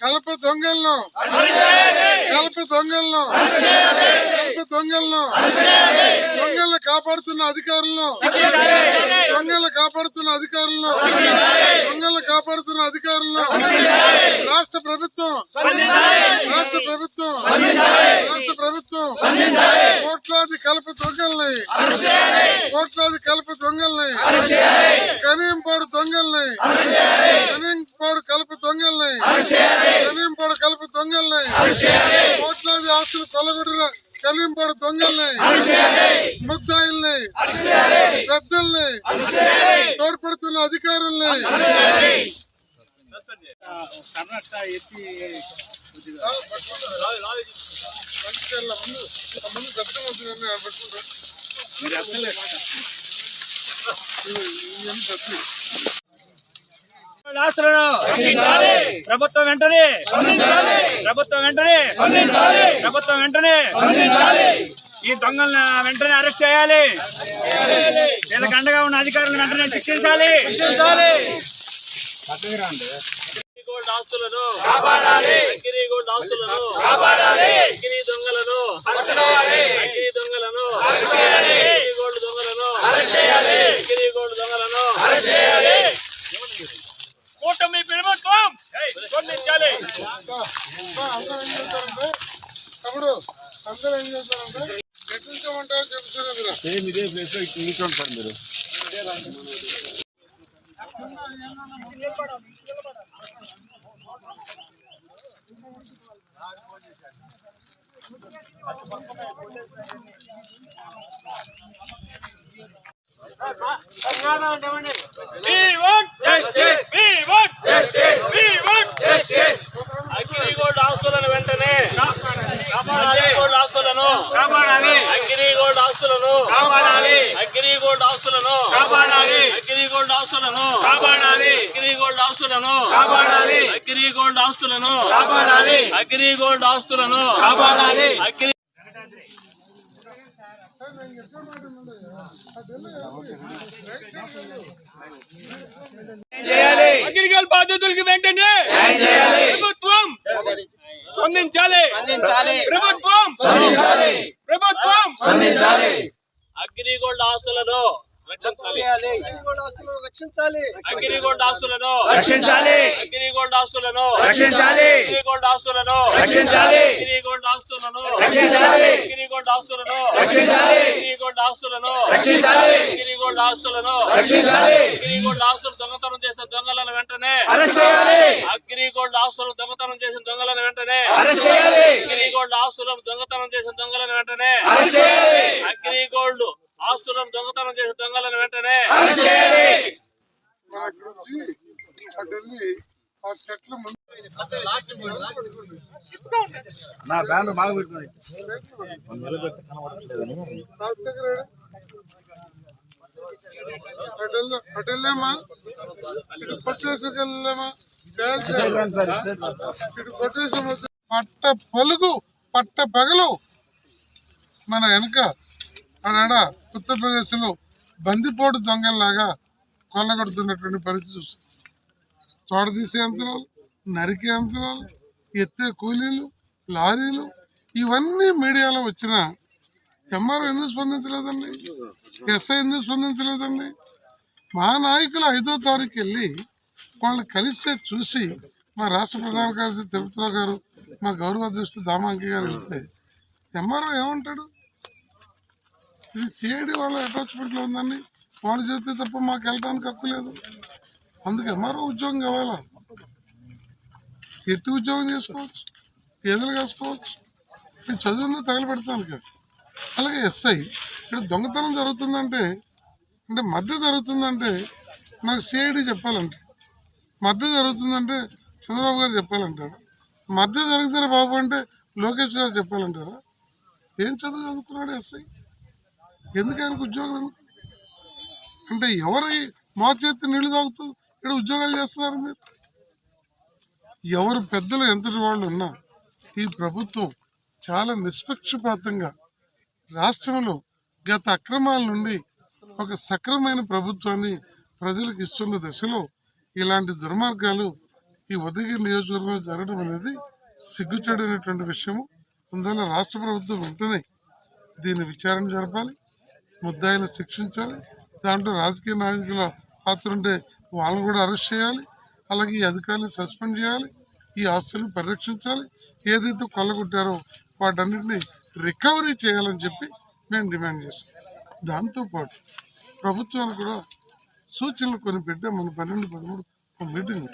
కలప దొంగలను. కలప దొంగలను. కలప దొంగలను. దొంగలను కాపాడుతున్న అధికారులను. దొంగలను కాపాడుతున్న అధికారులను. దొంగలను కాపాడుతున్న అధికారులను. రాష్ట్ర ప్రభుత్వం. రాష్ట్ర ప్రభుత్వం. ప్రభుత్వం కోట్లాది కలప దొంగల్ని కోట్లాది కలప దొంగల్ని కనియంపాడు దొంగల్ని కనియంపాడు కలప దొంగల్ని కనియంపాడు కలప దొంగల్ని కోట్లాది ఆస్తులు కొలగొడిన కలింపాడు దొంగల్ని ముద్దాయిల్ని పెద్దల్ని తోడ్పడుతున్న అధికారుల్ని ఆ, పట్టుకుంటారా? ఆస్తులను ప్రభుత్వం వెంటనే ప్రభుత్వం వెంటనే ప్రభుత్వం వెంటనే ఈ దొంగలను వెంటనే అరెస్ట్ చేయాలి. వీళ్ళకి అండగా ఉన్న అధికారులను వెంటనే శిక్షించాలి. గోల్డ్ ఆస్తులను కాపాడాలి ఆస్తులను కాపాడాలి దొంగలను అగ్గిరి ప్లేస్లో కూర్చోండి సార్ మీరు ஆ அண்ணா நான் வந்து కాపాడాలి. ఆస్తులను కాపాడాలి. అగ్రి గోల్డ్ ఆస్తులను కాపాడాలి. అగ్రి గోల్డ్ ఆస్తులను కాపాడాలి. అగ్రి చేయాలి అగ్రికల్ బాధితులకి వెంటనే ప్రభుత్వం స్పందించాలి. ప్రభుత్వం ప్రభుత్వం అగ్రిగోల్డ్ ఆస్తులను రక్షించాలి. అగ్రిగోల్డ్ ఆస్తులను. రక్షించాలి. అగ్రిగోల్డ్ ఆస్తులను. రక్షించాలి. అగ్రిగోల్డ్ ఆస్తులను. రక్షించాలి. అగ్రిగోల్డ్ ఆస్తులను. రక్షించాలి. అగ్రిగోల్డ్ ఆస్తులను. రక్షించాలి. అగ్రిగోల్డ్ ఆస్తులను. రక్షించాలి. అగ్రిగోల్డ్ ఆస్తులను. రక్షించాలి. అగ్రిగోల్డ్ ఆస్తులు దొంగతనం చేసిన దొంగలను వెంటనే. అరెస్ట్ చేయాలి. అగ్రిగోల్డ్ ఆస్తులు దొంగతనం చేసిన దొంగలను వెంటనే. అరెస్ట్ చేయాలి. అగ్రిగోల్డ్ ఆస్తులను దొంగతనం చేసిన దొంగలను వెంటనే. అరెస్ట్ చేయాలి. ప్రభుత్వం దొంగతనం చేసి దొంగలను వెంటనే నా బ్యాండ్ పట్ట పలుగు పట్ట పగలు మన వెనక ఆనాడ ఉత్తరప్రదేశ్లో బందిపోటు దొంగల్లాగా కొల్లగొడుతున్నటువంటి పరిస్థితి చూస్తుంది తోట తీసే యంత్రాలు నరికే యంత్రాలు ఎత్తే కూలీలు లారీలు ఇవన్నీ మీడియాలో వచ్చిన ఎంఆర్ఓ ఎందుకు స్పందించలేదండి? ఎస్ఐ ఎందుకు స్పందించలేదండి? మా నాయకులు ఐదో తారీఖు వెళ్ళి వాళ్ళు కలిస్తే చూసి మా రాష్ట్ర ప్రధాన కార్యదర్శి తిరుపతిరావు గారు మా గౌరవ అధ్యక్షుడు దామాంకి గారు వెళ్తే ఎంఆర్ఓ ఏమంటాడు? ఇది సిఐడి వాళ్ళ అటాచ్మెంట్లో ఉందని వాళ్ళు చెప్తే తప్ప మాకు వెళ్ళడానికి హక్కు లేదు. అందుకే మరో ఉద్యోగం కావాలా? ఎట్టి ఉద్యోగం చేసుకోవచ్చు? ఏదైనా కాసుకోవచ్చు? నేను చదువుందో తగలబెడతాను కదా. అలాగే ఎస్ఐ ఇక్కడ దొంగతనం జరుగుతుందంటే అంటే మధ్య జరుగుతుందంటే నాకు సిఐడి చెప్పాలంటే మధ్య జరుగుతుందంటే చంద్రబాబు గారు చెప్పాలంటారా? మధ్య జరుగుతారా బాబు అంటే లోకేష్ గారు చెప్పాలంటారా? ఏం చదువు చదువుకున్నాడు ఎస్ఐ ఎందుకు ఆయనకు ఉద్యోగం అంటే ఎవరి మోచేతి నీళ్ళు తాగుతూ ఇక్కడ ఉద్యోగాలు చేస్తున్నారు మీరు? ఎవరు పెద్దలు ఎంతటి వాళ్ళు ఉన్నా ఈ ప్రభుత్వం చాలా నిష్పక్షపాతంగా రాష్ట్రంలో గత అక్రమాల నుండి ఒక సక్రమైన ప్రభుత్వాన్ని ప్రజలకు ఇస్తున్న దశలో ఇలాంటి దుర్మార్గాలు ఈ ఉదయగిరి నియోజకవర్గంలో జరగడం అనేది సిగ్గుచేడైనటువంటి విషయము. అందువల్ల రాష్ట్ర ప్రభుత్వం వెంటనే దీన్ని విచారణ జరపాలి. ముద్దాయిని శిక్షించాలి. దాంట్లో రాజకీయ నాయకుల పాత్ర ఉంటే వాళ్ళని కూడా అరెస్ట్ చేయాలి. అలాగే ఈ అధికారులు సస్పెండ్ చేయాలి. ఈ ఆస్తులను పరిరక్షించాలి. ఏదైతే కొల్లగొట్టారో వాటన్నిటిని రికవరీ చేయాలని చెప్పి మేము డిమాండ్ చేస్తాం దాంతోపాటు ప్రభుత్వాలు కూడా సూచనలు కొన్ని పెట్టే మన పన్నెండు పదమూడు ఒక మీటింగ్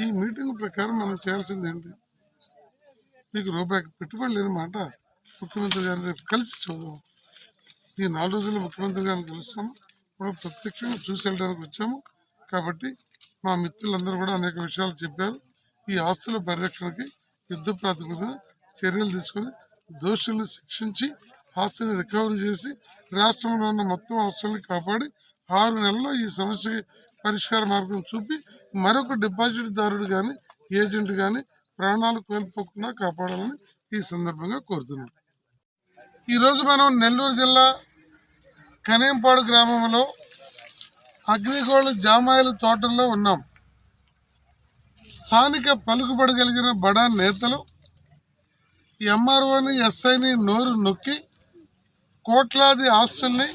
ఈ మీటింగ్ ప్రకారం మనం చేయాల్సింది ఏంటి? మీకు రూపాయి పెట్టుబడి లేని మాట ముఖ్యమంత్రి గారిని రేపు కలిసి చూద్దాం. ఈ నాలుగు రోజుల్లో ముఖ్యమంత్రి గారిని కలుస్తాము. కూడా ప్రత్యక్షంగా చూసి వెళ్ళడానికి వచ్చాము. కాబట్టి మా మిత్రులందరూ కూడా అనేక విషయాలు చెప్పారు. ఈ ఆస్తుల పరిరక్షణకి యుద్ధ ప్రాతిపదికన చర్యలు తీసుకొని దోషుల్ని శిక్షించి ఆస్తుని రికవరీ చేసి రాష్ట్రంలో ఉన్న మొత్తం ఆస్తుల్ని కాపాడి ఆరు నెలల్లో ఈ సమస్యకి పరిష్కార మార్గం చూపి మరొక డిపాజిట్ దారుడు కానీ ఏజెంట్ కానీ ప్రాణాలు కోల్పోకుండా కాపాడాలని ఈ సందర్భంగా కోరుతున్నాం. ఈరోజు మనం నెల్లూరు జిల్లా కనేంపాడు గ్రామంలో అగ్నిగోళ జామాయిల తోటల్లో ఉన్నాం. స్థానిక పలుకుబడగలిగిన బడా నేతలు ఎంఆర్ఓని ఎస్ఐని నోరు నొక్కి కోట్లాది ఆస్తుల్ని